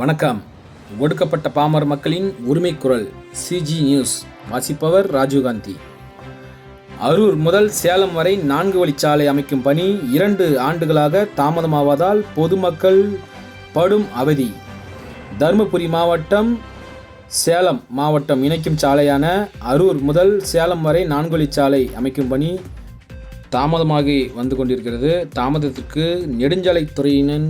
வணக்கம். ஒடுக்கப்பட்ட பாமர மக்களின் உரிமை குரல் சிஜி நியூஸ் வாசிப்பவர் ராஜீவ்காந்தி அரூர் முதல் சேலம் வரை நான்கு வழிச்சாலை அமைக்கும் பணி இரண்டு ஆண்டுகளாக தாமதமாவதால் பொதுமக்கள் படும் அவதி. தருமபுரி மாவட்டம் சேலம் மாவட்டம் இணைக்கும் சாலையான அரூர் முதல் சேலம் வரை நான்கு வழிச்சாலை அமைக்கும் பணி தாமதமாகி வந்து கொண்டிருக்கிறது. தாமதத்திற்கு நெடுஞ்சாலைத்துறையினர்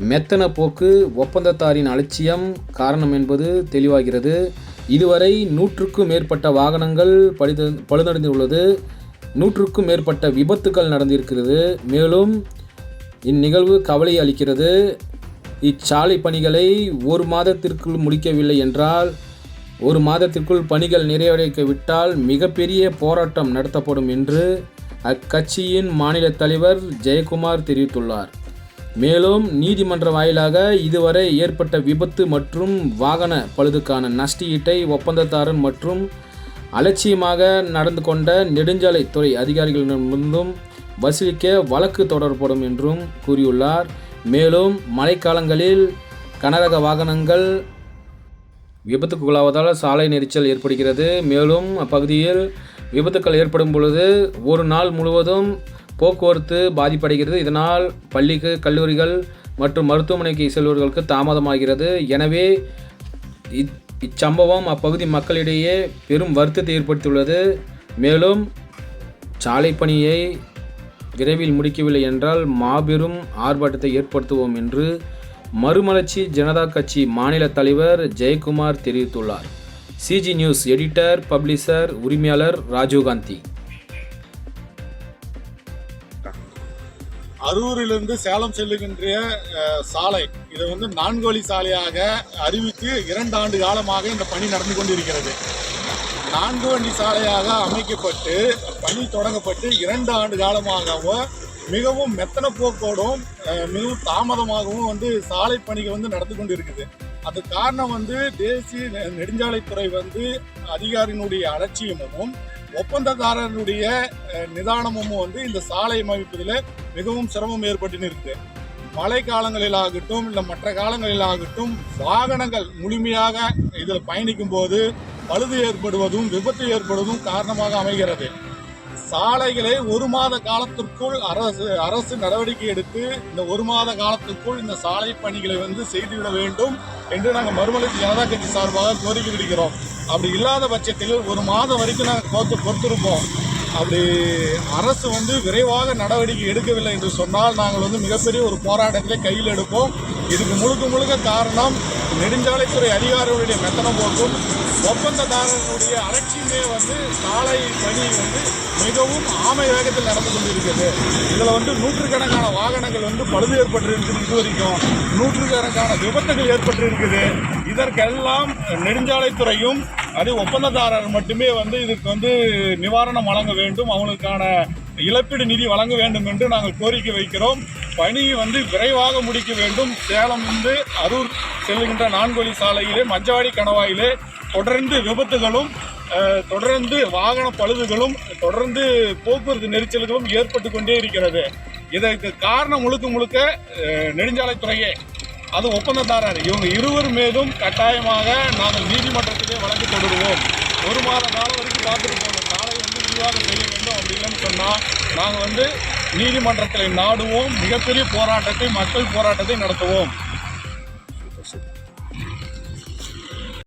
மெத்தன போக்கு ஒப்பந்தத்தாரின் அலட்சியம் காரணம் என்பது தெளிவாகிறது. இதுவரை நூற்றுக்கும் மேற்பட்ட வாகனங்கள் பழுது பழுதடைந்துள்ளது. நூற்றுக்கும் மேற்பட்ட விபத்துக்கள் நடந்திருக்கிறது. மேலும் இந்நிகழ்வு கவலை அளிக்கிறது. இச்சாலை பணிகளை ஒரு மாதத்திற்குள் முடிக்கவில்லை என்றால் ஒரு மாதத்திற்குள் பணிகள் நிறைவடைக்கவிட்டால் மிகப்பெரிய போராட்டம் நடத்தப்படும் என்று அக்கட்சியின் மாநில தலைவர் ஜெயக்குமார் தெரிவித்துள்ளார். மேலும் நீதிமன்ற வாயிலாக இதுவரை ஏற்பட்ட விபத்து மற்றும் வாகன பழுதுக்கான நஷ்டஈட்டை ஒப்பந்ததாரன் மற்றும் அலட்சியமாக நடந்து கொண்ட நெடுஞ்சாலைத்துறை அதிகாரிகளிடமிருந்தும் வசூலிக்க வழக்கு தொடரப்படும் என்றும் கூறியுள்ளார். மேலும் மழைக்காலங்களில் கனரக வாகனங்கள் விபத்துக்குள்ளாவதால் சாலை நெரிச்சல் ஏற்படுகிறது. மேலும் அப்பகுதியில் விபத்துக்கள் ஏற்படும் பொழுது ஒரு நாள் முழுவதும் போக்குவரத்து பாதிப்படைகிறது. இதனால் பள்ளிக்கு கல்லூரிகள் மற்றும் மருத்துவமனைக்கு செல்வர்களுக்கு தாமதமாகிறது. எனவே இச்சம்பவம் அப்பகுதி மக்களிடையே பெரும் வருத்தத்தை ஏற்படுத்தியுள்ளது. மேலும் சாலை பணியை விரைவில் முடிக்கவில்லை என்றால் மாபெரும் ஆர்ப்பாட்டத்தை ஏற்படுத்துவோம் என்று மறுமலர்ச்சி ஜனதா கட்சி மாநில தலைவர் ஜெயக்குமார் தெரிவித்துள்ளார். சிஜி நியூஸ் எடிட்டர் பப்ளிஷர் உரிமையாளர் ராஜீவ்காந்தி அரூரிலிருந்து சேலம் செல்லுகின்ற சாலை. இதை வந்து நான்கு வழி சாலையாக அறிவித்து இரண்டு ஆண்டு காலமாக இந்த பணி நடந்து கொண்டிருக்கிறது. நான்கு வண்டி சாலையாக அமைக்கப்பட்டு பணி தொடங்கப்பட்டு இரண்டு ஆண்டு காலமாகவும் மிகவும் மெத்தன போக்கோடும் மிகவும் தாமதமாகவும் வந்து சாலை பணிகள் வந்து நடந்து கொண்டு இருக்குது அது காரணம் வந்து தேசிய நெ- நெடுஞ்சாலைத்துறை வந்து அதிகாரியினுடைய அலட்சியமும் ஒப்பந்ததாரருடைய நிதானமும் வந்து இந்த சாலை அமைப்பதில் மிகவும் சிரமம் ஏற்பட்டு இருக்குது மழை காலங்களிலாகட்டும் இல்லை மற்ற காலங்களிலாகட்டும் வாகனங்கள் முழுமையாக இதில் பயணிக்கும் போது பழுது ஏற்படுவதும் விபத்து ஏற்படுவதும் காரணமாக அமைகிறது. சாலைகளை ஒரு மாத காலத்திற்குள் அரசு அரசு நடவடிக்கை எடுத்து இந்த ஒரு மாத காலத்திற்குள் இந்த சாலை பணிகளை வந்து செய்துவிட வேண்டும். என்று நாங்கள் மறுமலர்ச்சி ஜனதா கட்சி சார்பாக கோரிக்கை விடுக்கிறோம். அப்படி இல்லாத பட்சத்தில் ஒரு மாதம் வரைக்கும் நாங்கள் கோத்து பொறுத்திருப்போம் அப்படி அரசு வந்து விரைவாக நடவடிக்கை எடுக்கவில்லை என்று சொன்னால் நாங்கள் வந்து மிகப்பெரிய ஒரு போராட்டத்தை கையில் எடுப்போம். இதுக்கு முழுக்க முழுக்க காரணம் நெடுஞ்சாலைத்துறை அதிகாரிகளுடைய மெத்தனம் போக்கும். ஒப்பந்ததாரர்களுடைய அலட்சியமே வந்து சாலை பணி வந்து மிகவும் ஆமை வேகத்தில் நடந்து கொண்டிருக்கிறது. இதில் வந்து நூற்றுக்கணக்கான வாகனங்கள் வந்து பழுது ஏற்பட்டிருக்குது இது வரைக்கும். நூற்றுக்கணக்கான விபத்துகள் ஏற்பட்டிருக்குது இதற்கெல்லாம் நெடுஞ்சாலைத்துறையும் அது ஒப்பந்ததாரர் மட்டுமே வந்து இதுக்கு வந்து நிவாரணம் வழங்க வேண்டும். அவங்களுக்கான இழப்பீடு நிதி வழங்க வேண்டும் என்று நாங்கள் கோரிக்கை வைக்கிறோம். பணி வந்து விரைவாக முடிக்க வேண்டும். சேலம் வந்து அரூர் செல்லுகின்ற நான்கொழி சாலையிலே மஞ்சவாடி கணவாயிலே தொடர்ந்து விபத்துகளும் தொடர்ந்து வாகன பழுதுகளும் தொடர்ந்து போக்குவரத்து நெரிச்சல்களும் ஏற்பட்டு கொண்டே இருக்கிறது. இதற்கு காரணம் முழுக்க முழுக்க நெடுஞ்சாலைத்துறையே. அது ஒப்பந்ததாரர். இவங்க இருவர் மீதும் கட்டாயமாக நாங்கள் நீதிமன்றத்திலே வழக்கு தொடருவோம் ஒரு மாத காலம் வரைக்கும் பார்த்துருப்போம் இந்த சாலை வந்து விரிவாக செய்ய வேண்டும் அப்படி இல்லைன்னு சொன்னால் நாங்கள் வந்து நீதிமன்றத்தில் நாடுவோம். மிகப்பெரிய போராட்டத்தை மக்கள் போராட்டத்தை நடத்துவோம்.